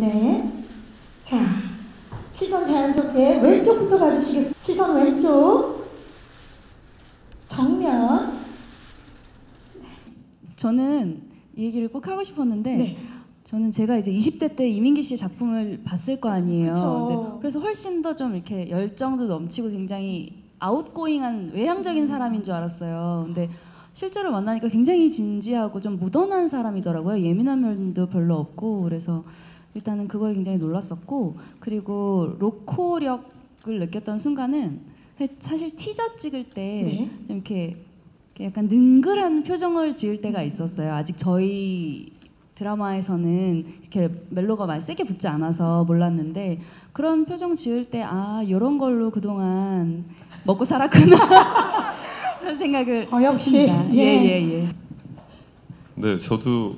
네. 자, 시선 자연스럽게 왼쪽부터 봐주시겠어요? 시선 왼쪽. 정면. 저는 이 얘기를 꼭 하고 싶었는데 네. 저는 제가 이제 20대 때 이민기 씨의 작품을 봤을 거 아니에요. 네, 그래서 훨씬 더 좀 이렇게 열정도 넘치고 굉장히 아웃고잉한 외향적인 사람인 줄 알았어요. 근데 실제로 만나니까 굉장히 진지하고 좀 무던한 사람이더라고요. 예민한 면도 별로 없고 그래서 일단은 그거에 굉장히 놀랐었고 그리고 로코력을 느꼈던 순간은 사실 티저 찍을 때 네. 좀 이렇게 약간 능글한 표정을 지을 때가 있었어요. 아직 저희 드라마에서는 이렇게 멜로가 많이 세게 붙지 않아서 몰랐는데 그런 표정 지을 때 아 이런 걸로 그동안 먹고 살았구나 그런 생각을 어, 역시, 했습니다. 예. 예 예 예. 네, 저도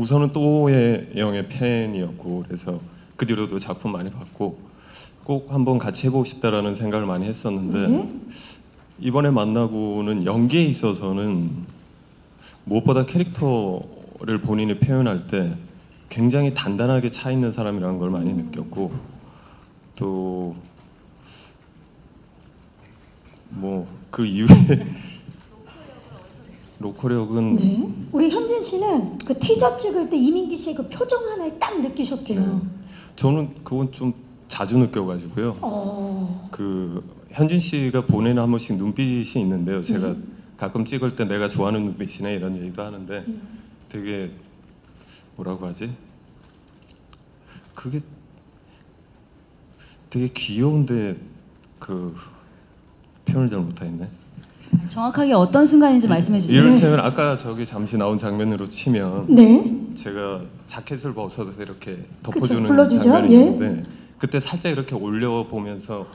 우선은 또의 영의 팬이었고 그래서 그 뒤로도 작품 많이 봤고 꼭 한번 같이 해보고 싶다라는 생각을 많이 했었는데 네. 이번에 만나고는 연기에 있어서는 무엇보다 캐릭터를 본인이 표현할 때 굉장히 단단하게 차 있는 사람이라는 걸 많이 느꼈고 또 뭐 그 이후에 로컬력은 네. 우리 현진 씨는 그 티저 찍을 때 이민기 씨의 그 표정 하나에 딱 느끼셨대요. 저는 그건 좀 자주 느껴가지고요. 어. 그 현진 씨가 보내는 한 번씩 눈빛이 있는데요. 제가 네. 가끔 찍을 때 내가 좋아하는 눈빛이네 이런 얘기도 하는데 음. 되게 뭐라고 하지? 그게 되게 귀여운데 그 표현을 잘 못하겠네. 정확하게 어떤 순간인지 말씀해 주세요. 이를테면 아까 저기 잠시 나온 장면으로 치면 네. 제가 자켓을 벗어서 이렇게 덮어주는 불러주죠. 장면이 예. 있는데 그때 살짝 이렇게 올려 보면서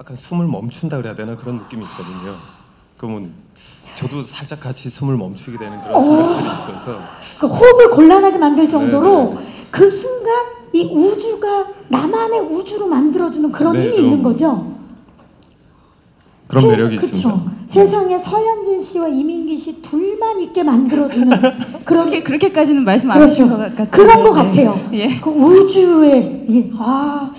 약간 숨을 멈춘다 그래야 되나 그런 느낌이 있거든요. 그러면 저도 살짝 같이 숨을 멈추게 되는 그런 순간들이 있어서 그 호흡을 곤란하게 만들 정도로 네, 그 순간 이 우주가 나만의 우주로 만들어주는 그런 네, 힘이 좀 있는 거죠. 그런 세- 매력이 그쵸. 있습니다. 세상에 서현진 씨와 이민기 씨 둘만 있게 만들어주는 그런 그렇게 그렇게까지는 말씀 안 그렇죠. 하신 것 같아요. 그런 것 같아요. 예. 그 우주의 이- 아